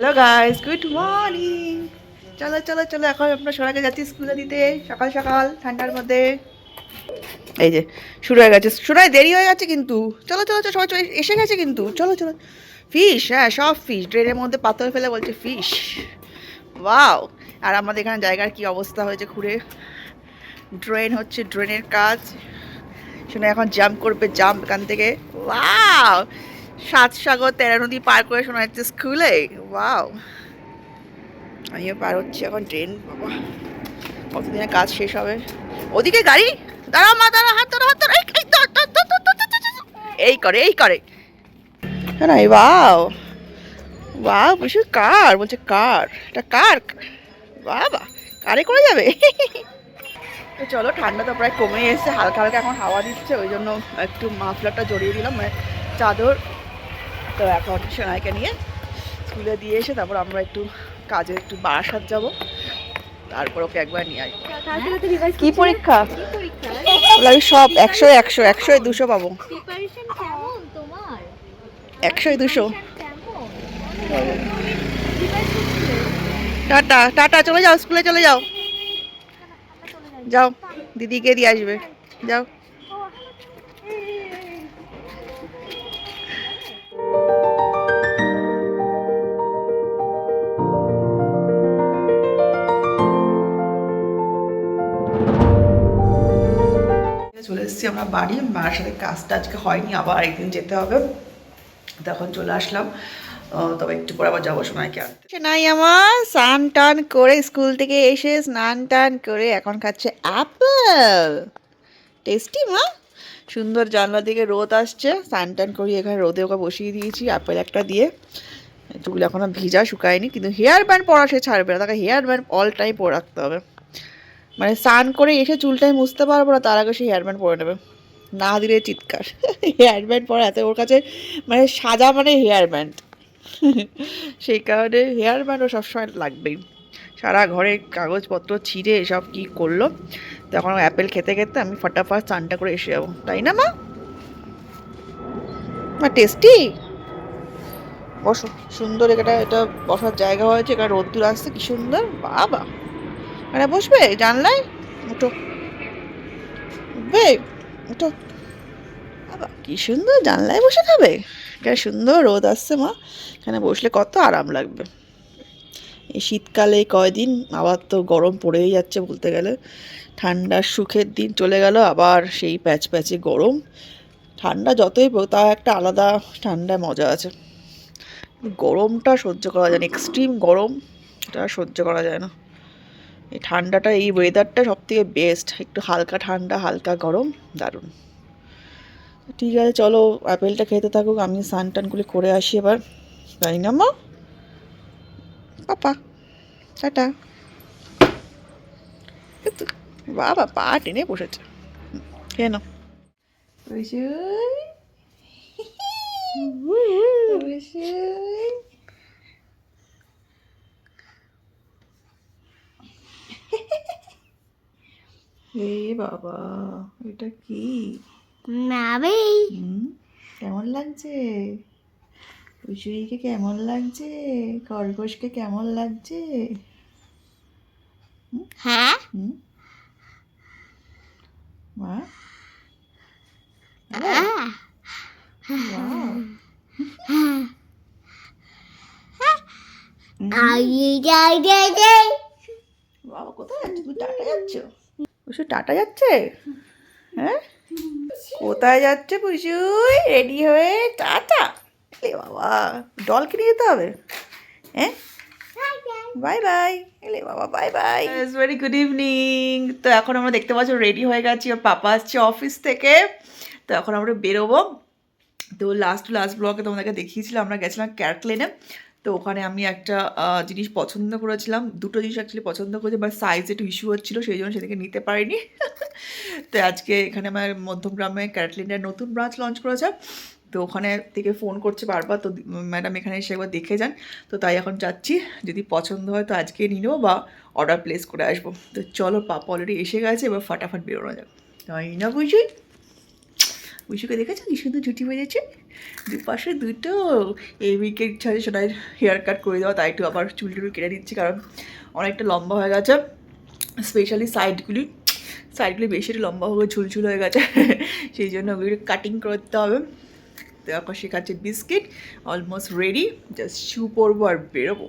Hello guys good morning চলো চলো চলো, এখন আমরা সোনাকে যাচ্ছি স্কুলে দিতে। সকাল সকাল, ঠান্ডার মধ্যে। এই যে, শুরু হয়ে গেছে। সোনায় দেরি হয়ে গেছে কিন্তু। চলো চলো চলো, সবাই এসে গেছে কিন্তু। চলো চলো। ফিশ হ্যাঁ সব ফিশ ড্রেনের মধ্যে পাথর ফেলে বলছে ফিশ ওয়াও আর আমাদের এখানে জায়গার কি অবস্থা হয়েছে ঘুরে ড্রেন হচ্ছে ড্রেনের কাজ। শোনা এখন জাম্প করবে জাম্প এখান থেকে। ওয়াও সাত সাগর তেরা নদী পার করে শোনা যাচ্ছে স্কুলে? বাউ আমিও পার হচ্ছি এখন ট্রেন, বাবা। কতদিনের কাজ শেষ হবে? ওদিকে গাড়ি? দাঁড়া মা দাঁড়া হাত ধরা, হাত এই করে এই করে। হ্যাঁ না বাও বাও বলছি কার? বলছে কার? এটা কার? বাবা, কারে করে যাবে? তো চলো, ঠান্ডা তো প্রায় কমে এসেছে, হালকা হালকা এখন হাওয়া দিচ্ছে, ওই জন্য একটু মাফলারটা জড়িয়ে দিলাম মানে চাদর তো এখন সোনাইকে নিয়ে স্কুলে দিয়ে এসে তারপর আমরা একটু কাজে একটু বারাসাত যাব। তারপর ওকে একবার নিয়ে আসব। কি পরীক্ষা? আমি সব একশো একশো একশো দুশো পাবো। একশো দুশো। কেমন টাটা টাটা চলে যাও স্কুলে চলে যাও। যাও দিদিকে দিয়ে আসবে। যাও। চলে এসেছি আমরা বাড়ি। মার সাথে কাজটা আজকে হয়নি, আবার একদিন যেতে হবে। তখন চলে আসলাম। তবে একটু পরে আবার যাব সময়কে আনতে। নাই আমার, স্নান টান করে স্কুল থেকে এসে স্নান টান করে এখন খাচ্ছে অ্যাপেল। টেস্টি মা? সুন্দর জানলা দিকে রোদ আসছে। স্নান টান করি এখানে রোদে ওকে বসিয়ে দিয়েছি, অ্যাপেল একটা দিয়ে। চুল এখনও ভিজা, শুকায়নি, কিন্তু হেয়ার ব্যান্ড পরা সে ছাড়বে না। তাকে হেয়ার ব্যান্ড অল টাইম পরে রাখতে হবে। মানে স্নান করে এসে চুলটাই মুছতে পারব না, তার আগে সে হেয়ারব্যান্ড পরে নেবে। না দিলে চিৎকার। হেয়ার ব্যান্ড পরা এত ওর কাছে মানে সাজা মানে হেয়ারব্যান্ড সেই কারণে হেয়ার ব্যান্ডও সবসময় লাগবেই। সারা ঘরে কাগজপত্র ছিঁড়ে এসব কি করল? তখন অ্যাপেল খেতে খেতে আমি ফটাফট চানটা করে এসে যাব। তাই না, মা? মা টেস্টি বসো। সুন্দর এটা এটা বসার জায়গা হয়েছে, এখানে রোদ্দুর আসছে, কি সুন্দর। বাবা! এখানে বসবে জানলায়? উঠো উঠবে উঠো বাবা কি সুন্দর জানলায় বসে খাবে। এখানে সুন্দর রোদ আসছে মা। এখানে বসলে কত আরাম লাগবে। এই শীতকালে কয়দিন আবার তো গরম পড়েই যাচ্ছে বলতে গেলে। ঠান্ডার সুখের দিন চলে গেল আবার সেই প্যাচ প্যাচে গরম। ঠান্ডা যতই তাও একটা আলাদা ঠান্ডায় মজা আছে। গরমটা সহ্য করা যায় না এক্সট্রিম গরম এটা সহ্য করা যায় না। এই ঠান্ডাটা এই ওয়েদারটা সব থেকে বেস্ট একটু হালকা ঠান্ডা হালকা গরম দারুণ। ঠিক আছে চলো অ্যাপেলটা খেতে থাকুক আমি স্নান টানগুলি করে আসি এবার। তাই না মা? Papa tata. বাবা পা টেনে বসেছে। হুম, খেয়ে নাও বুঝুই বুঝুই এ বাবা এটা কি? নাবে হুম, কেমন লাগছে? উচুরিকে কেমন লাগছে? খরগোশকে কেমন লাগছে? হ্যাঁ? মা. যাই যাই যাই বাবা কোথায় যাচ্ছ? তুমি টাটা যাচ্ছ? পুষু, টাটা যাচ্ছে? হ্যাঁ? কোথায় যাচ্ছে পুষুই রেডি হয়ে টাটা। এলে বাবা, ডলকে কিনে যেতে হবে? হ্যাঁ? Bye bye. এলে বাবা, bye bye. Very good evening তো এখন আমরা দেখতে পাচ্ছি, রেডি হয়ে গেছি। ওর পাপা আসছে অফিস থেকে। তো এখন আমরা বেরোবো। তো লাস্ট লাস্ট ব্লগে তোমাদেরকে দেখিয়েছিলাম, আমরা গেছিলাম ক্যারক্লেনে তো ওখানে আমি একটা জিনিস পছন্দ করেছিলাম। দুটো জিনিস অ্যাকচুয়ালি পছন্দ করেছি বাট সাইজ একটু ইস্যু হচ্ছিল, সেই জন্য সেদিকে নিতে পারিনি। তো আজকে এখানে আমার মধ্যমগ্রামে ক্যারক্লিনের নতুন ব্রাঞ্চ লঞ্চ করেছে। তো ওখানে থেকে ফোন করছে বারবার, তো ম্যাডাম এখানে এসে একবার দেখে যান। তো তাই এখন যাচ্ছি, যদি পছন্দ হয় তো আজকে নিয়ে নেব বা অর্ডার প্লেস করে আসব। তো চলো, পাপা অলরেডি এসে গেছে, এবার ফাটাফাট বেরোনো যাক। তাই না বুঝুই বুঝুকে দেখেছ? কি সুন্দর ছুটি হয়ে যাচ্ছে দুপাশে দুটো এই ইচ্ছা আছে সেটাই হেয়ার কাট করে দেওয়া, তাই একটু আবার চুল টুল কেটে দিচ্ছি কারণ অনেকটা লম্বা হয়ে গেছে। স্পেশালি সাইডগুলি সাইডগুলি বেশি লম্বা হয়ে ঝুলঝুল হয়ে গেছে, সেই জন্য ওগুলো কাটিং করতে হবে। তো এখন শেখাচ্ছে biscuit almost ready just shoe পরবো আর বেরোবো।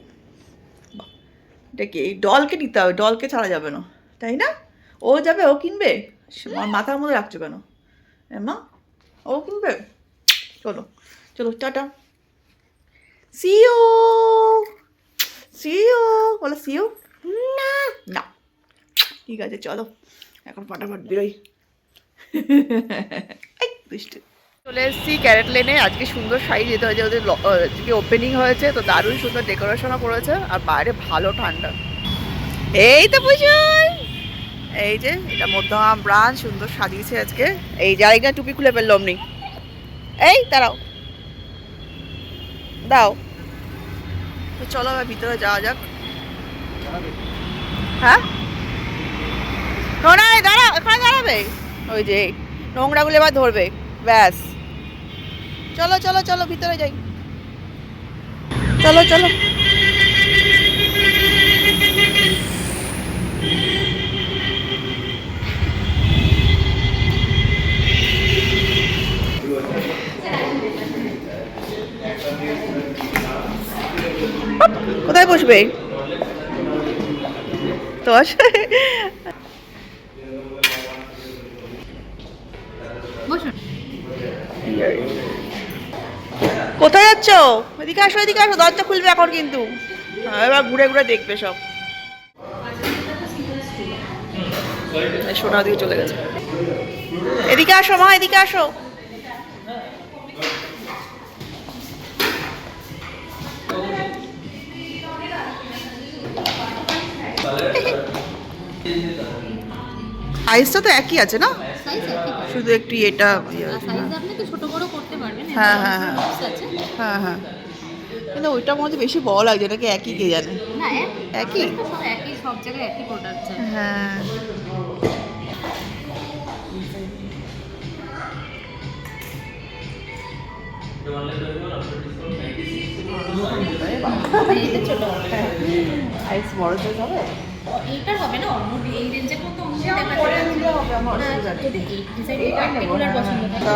এটা কি, এই ডলকে নিতে হবে ডলকে ছাড়া যাবে না, তাই না? ও যাবে, ও কিনবে? মাথার মধ্যে রাখছো কেন? মা, ও কিনবে? চলো চলো, tata. See you see you বলো সিও না। না। ঠিক আছে, চলো। এখন ফটাফট বেরোই। চলে এসেছি ক্যারেট লেনে। আজকে সুন্দর শাড়ি যেতে হয়েছে, ওদের আজকে ওপেনিং হয়েছে, তো দারুণ সুন্দর ডেকোরেশনও করেছে, আর বাইরে ভালো ঠান্ডা। এই তো পুজোর! এই যে, এটা মধ্যম ব্রাঞ্চ সুন্দর সাজিয়েছে আজকে। এই যে টুপি খুলে ফেলল অমনি। এই দাঁড়াও। দাও। চলো এবার ভিতরে যাওয়া যাক। হ্যাঁ? নোংরা দাঁড়া ওখানে দাঁড়াবে? ওই যে নোংরাগুলো এবার ধরবে। ব্যাস। চলো চলো চলো ভিতরে যাই। চলো চলো। বসবে তো কোথায় যাচ্ছ? এদিকে আসো এদিকে আসো দরজা খুলবে এখন কিন্তু। হ্যাঁ, এবার ঘুরে ঘুরে দেখবে সব। সোনা দিকে চলে গেছে। এদিকে আসো মা এদিকে আসো। সাইজটা তো একই আছে না? শুধু একটু এটা ইয়ে আর সাইজ আপনি তো ছোট বড় করতে পারবেন হ্যাঁ, হ্যাঁ, হ্যাঁ। হ্যাঁ হ্যাঁ। কিন্তু ওইটার মধ্যে বেশি বড় লাগছে নাকি একই কে জানে? একই? তো সব একই সব জায়গায় একই প্রোডাক্ট হ্যাঁ। ছোট। আইস বড় সাইজ হবে? এইটার হবে না অন্য এই রেঞ্জের মধ্যে অন্য দেখা যাচ্ছে যদি এই ডিজাইন পার্টিকুলার পছন্দ থাকে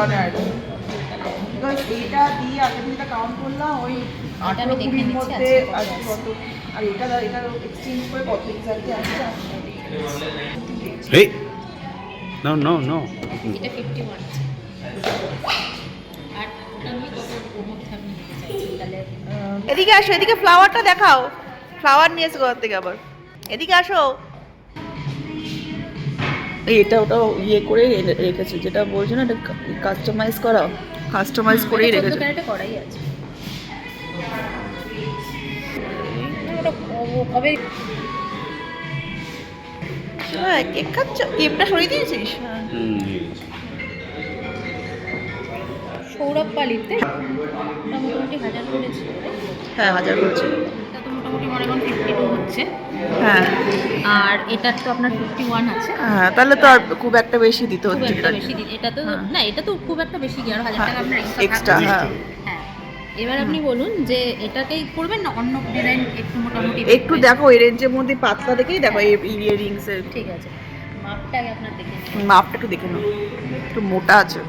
এইটা দিয়ে কাউন্ট করলাম ওই আঠারো কুড়ির মধ্যে আর কত কত আর এটা এটা এক্সচেঞ্জ করে কত এক্সাক্টলি আসছে Hey! No, no, no. এটা আছে আর এদিকে আসো এদিকে ফ্লাওয়ারটা দেখাও। ফ্লাওয়ার নিয়ে এসো কোথা থেকে আবার? এদিকে আসো। এটা ওটা ইয়ে করে রেখেছে যেটা বলছো না এটা কাস্টমাইজ করা কাস্টমাইজ করেই এটা রেখেছে। চোদ্দ করাই আছে। কবে হ্যাঁ কেক খাচ্ছ? কেকটা সরিয়ে দিয়েছিস? হ্যাঁ। সৌরভ পালিতে মোটামুটি হাজার হ্যাঁ হাজার করছে। এটা মোটামুটি মনে ফিফটি টু হচ্ছে। হ্যাঁ। আর এটার তো আপনার ফিফটি ওয়ান আছে। হ্যাঁ তাহলে তো আর খুব একটা বেশি দিতে হচ্ছে। বেশি এটা তো হ্যাঁ। না এটা তো খুব একটা বেশি আর হাজার টাকা আপনার এক্সট্রা হ্যাঁ। হ্যাঁ। এবার আপনি বলুন যে এটাকেই করবেন না অন্য ডিজাইন একটু মোটামুটি একটু দেখো এই রেঞ্জের মধ্যে পাতলা দেখেই দেখো এই ইয়ারিংস এর। ঠিক আছে। মাপটা আগে আপনার দেখে মাপটা একটু দেখে নাও। একটু মোটা আছে।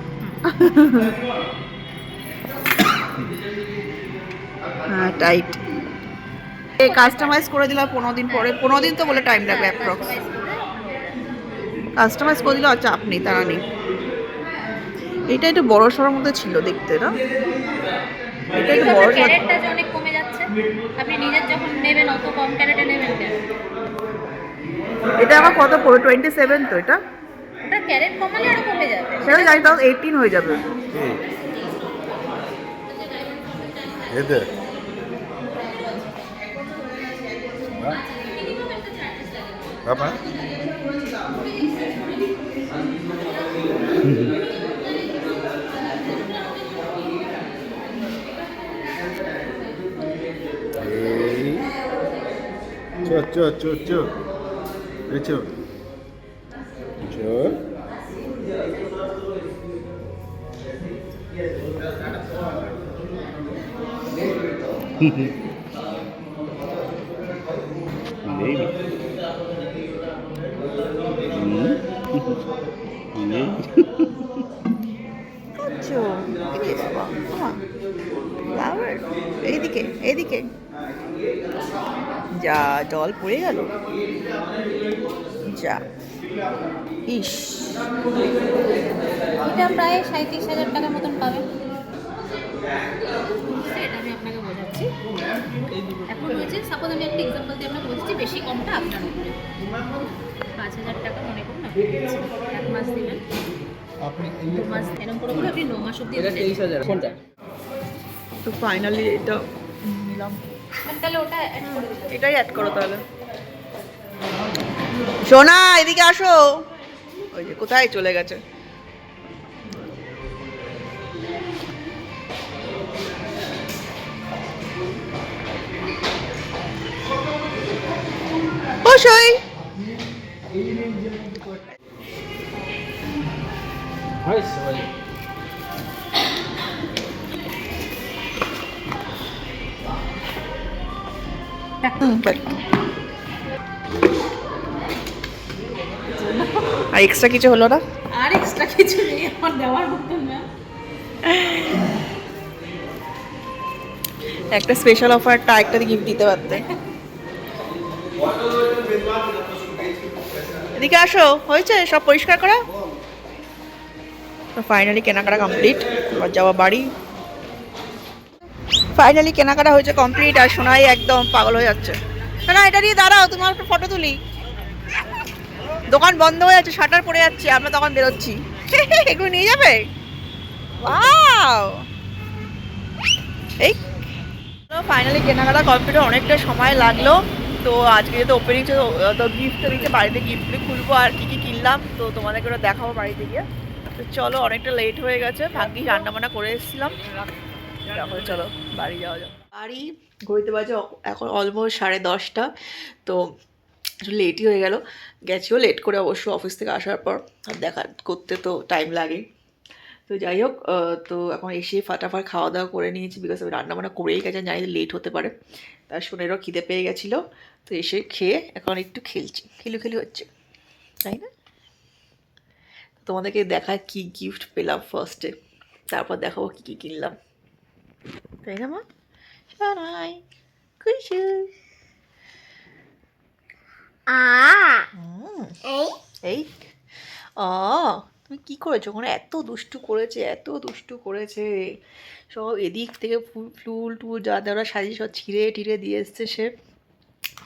হ্যাঁ টাইট কাস্টমাইজ করে দিলাম পনেরো দিন পরে পনেরো দিন তো বলে টাইম লাগবে অ্যাপ্রক্স কাস্টমাইজ করে দিলে আর চাপ নেই তারা নেই। এটা একটু বড় সড়োর মধ্যে ছিল দেখতে না? এটা একটু বড় ক্যারেটটা যে অনেক কমে যাচ্ছে আপনি নিজের যখন নেবেন অত কম ক্যারেটে নেবেন কেন? এটা আমার কত পড়বে টোয়েন্টি সেভেন তো এটা? ওটা ক্যারেট কমালে আরও কমে যাবে। সেটা জানি তাও এইটিন হয়ে যাবে। 거야? 봐봐. 쭉쭉쭉쭉 그렇죠 쭉 음. Baby. আচ্ছা এদিকে বাবা মামা ফ্লাওয়ার এইদিকে এইদিকে যা জল পড়ে গেল যা ইস এটা প্রায় সাঁত্রিশ হাজার টাকার মতন পাবেন এটা আমি আপনাকে বোঝাচ্ছি এখন হয়েছে সাপোজ আমি একটা এক্সাম্পল দিয়ে আপনাকে বোঝাচ্ছি বেশি কমটা আপনার উপরে। পাঁচ হাজার টাকা মনে করুন এক মাস দিলেন। দু মাস এরকম করে করে আপনি ন মাস অব্দি তো ফাইনালি এটা নিলাম। তাহলে ওটা করে দিলাম এটাই অ্যাড করো তাহলে। সোনা এদিকে আসো। ওই যে কোথায় চলে গেছে? বাট। আর এক্সট্রা কিছু হলো না? আর এক্সট্রা কিছু নেই আমার দেওয়ার মতন না। একটা স্পেশাল অফারটা একটা গিফট দিতে পারতে। এদিকে আসো, হয়েছে? সব পরিষ্কার করা? ফাইনালি কেনাকাটা কমপ্লিট এবার যাওয়া বাড়ি। ফাইনালি কেনাকাটা হয়েছে কমপ্লিট আর সোনাই একদম পাগল হয়ে যাচ্ছে। না এটা দিয়ে দাঁড়াও, তোমার একটা ফটো তুলি। দোকান বন্ধ হয়ে যাচ্ছে শাটার পড়ে যাচ্ছে, আমরা তখন বেরোচ্ছি। এগুলো নিয়ে যাবে? এই। ফাইনালি কেনাকাটা কমপ্লিট অনেকটা সময় লাগল। তো আজকে যেহেতু ওপেনিং ছিল তো গিফট দিচ্ছে বাড়িতে গিফটগুলি খুলবো আর কি কি কিনলাম, তো তোমাদেরকে ওটা দেখাবো বাড়িতে গিয়ে। তো চলো, অনেকটা লেট হয়ে গেছে ভাগ্যি রান্না বান্না করে এসেছিলাম। এখন চলো, বাড়ি যাওয়া যাক। বাড়ি ঘুরতে বাজে এখন অলমোস্ট সাড়ে দশটা, তো একটু লেটই হয়ে গেল। গেছিও লেট করে অবশ্য অফিস থেকে আসার পর দেখা করতে তো টাইম লাগে। তো যাই হোক তো এখন এসে ফাটাফাট খাওয়া দাওয়া করে নিয়েছি বিকজ আমি রান্না বান্না করেই গেছে, জানি লেট হতে পারে। তার সোনেরও খিদে পেয়ে গেছিল। তো এসে খেয়ে এখন একটু খেলছি। খেলু খেলু হচ্ছে। তাই না? তোমাদেরকে দেখায় কি গিফট পেলাম ফার্স্টে তারপর দেখাবো কী কী কিনলাম। তাই না মা? সারাই খুশি। এই। ও তুমি কি করেছ? ওখানে এত দুষ্টু করেছে এত দুষ্টু করেছে। সব এদিক থেকে ফুল ফুল টুল যা যা ওরা সাজিয়ে সব ছিঁড়ে টিড়ে দিয়ে এসছে সে।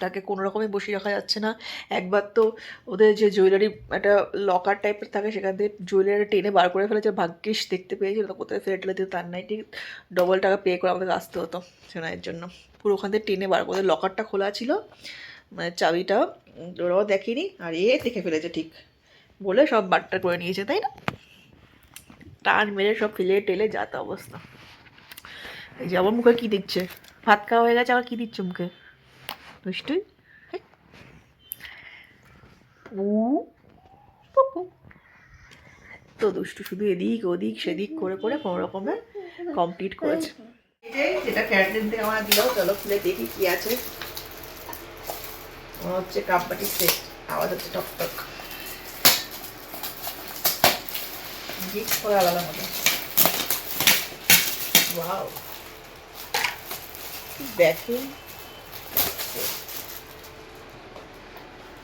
তাকে কোনো রকমই বসিয়ে রাখা যাচ্ছে না। একবার তো ওদের যে জুয়েলারি একটা লকার টাইপের থাকে, সেখান থেকে জুয়েলারি টেনে বার করে ফেলেছে। ভাগ্যিস দেখতে পেয়েছিল, তো কোথায় ফেলে টেলে দিত তার নাই। ঠিক ডবল টাকা পে করে আমাদের আসতে হতো সেনাইয়ের জন্য। পুরো ওখান থেকে টেনে বার করে লকারটা খোলা ছিল মানে চাবিটা ওরাও দেখেনি, আর এ দেখে ফেলেছে ঠিক। বলে সব বাট্টা করে নিয়েছে, তাই না? টান মেরে সব ফেলে টেলে যাতা অবস্থা। এই যে আবার মুখে কী দিচ্ছে? ভাত খাওয়া হয়ে গেছে, আবার কী দিচ্ছে মুখে? দুষ্টুই তো দুষ্টু শুধু এদিক ওদিক সেদিক করে করে কোনো রকমে কমপ্লিট করেছে। যেটা ক্যান্টিন থেকে আমার দিল চলো খুলে দেখি কি আছে। হচ্ছে কাপবাটি সেট আওয়াজ হচ্ছে টক টক। গিফট করে আলাদা মতো ওয়াও দেখেন।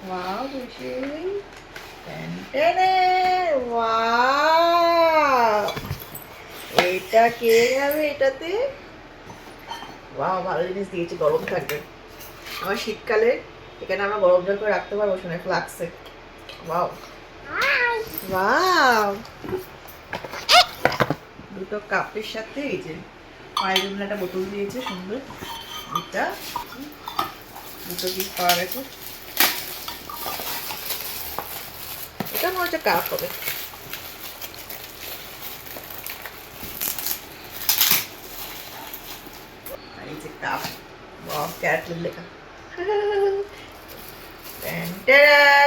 ওয়াও বেশি ওয়াও এটা কে যাবে এটাতে? ওয়াও ভালো জিনিস দিয়েছে গরম থাকবে। আমার শীতকালে এখানে আমরা গরম জল করে রাখতে পারব শুনে ফ্লাক্সে। ওয়াও ওয়াও দুটো কাপের সাথে এই যে পায়ের একটা বোতল দিয়েছে সুন্দর। এটা দুটো গিফট পাওয়া গেছে এটা মনে হচ্ছে কাপ হবে আর এই যে কাপ বাহ ক্যাটলের লেখা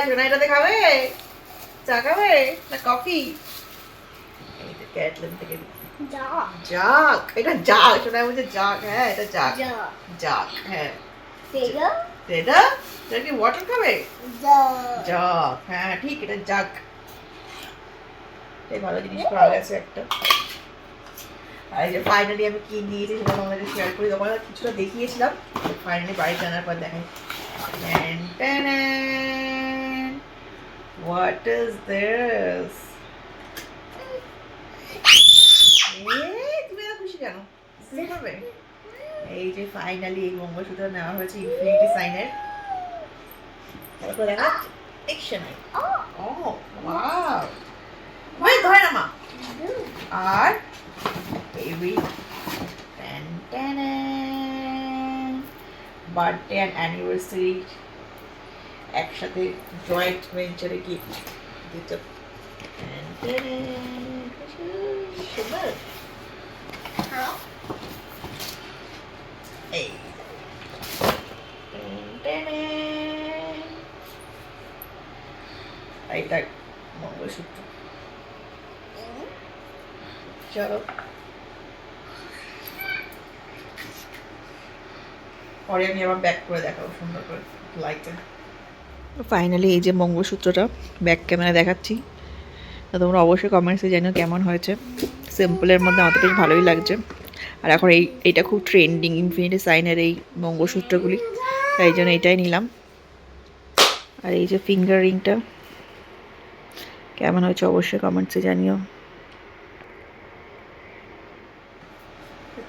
সোনা এটাতে খাবে চা খাবে না কফি এই যে ক্যাটলেন থেকে জাগ এটা জাগ শোনা বলছে জাগ হ্যাঁ এটা জাগ জাগ হ্যাঁ এটা এটা কি ওয়াটার খাবে জাগ হ্যাঁ ঠিক এটা জাগ এই ভালো জিনিস পাওয়া গেছে একটা আর এই যে ফাইনালি আমি কি নিয়েছি সেটা তোমাদের শেয়ার করি তোমার কিছুটা দেখিয়েছিলাম ফাইনালি বাড়িতে আনার পর দেখাই হোয়াট ইজ দিস তুমি এত খুশি কেন তুমি করবে এই যে ফাইনালি এই মঙ্গলসূত্র নেওয়া হয়েছে ইনফিনিটি সাইনের তারপর দেখা ও ওয়াও ভাই ধরে না মা আর বার্থডে অ্যান্ড অ্যানিভার্সারি একসাথে জয়েন্ট ভেঞ্চারে গিফট দিতে সুন্দর পরে আমি আবার ব্যাক করে দেখাবো সুন্দর করে ফাইনালি এই যে মঙ্গলসূত্রটা ব্যাক ক্যামেরা দেখাচ্ছি। তোমরা অবশ্যই কমেন্টসে জানিও কেমন হয়েছে। সিম্পলের মধ্যে বেশ ভালোই লাগছে। আর এখন এই এটা খুব ট্রেন্ডিং ইনফিনিটি সাইনের এই মঙ্গলসূত্রগুলি। তাই জন্য এটাই নিলাম। আর এই যে ফিঙ্গার রিংটা কেমন হয়েছে অবশ্যই কমেন্টসে জানিও।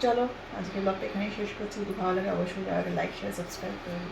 চলো আজকে ব্লগটা এখানেই শেষ করছি। যদি ভালো লাগে অবশ্যই লাইক শেয়ার সাবস্ক্রাইব করুন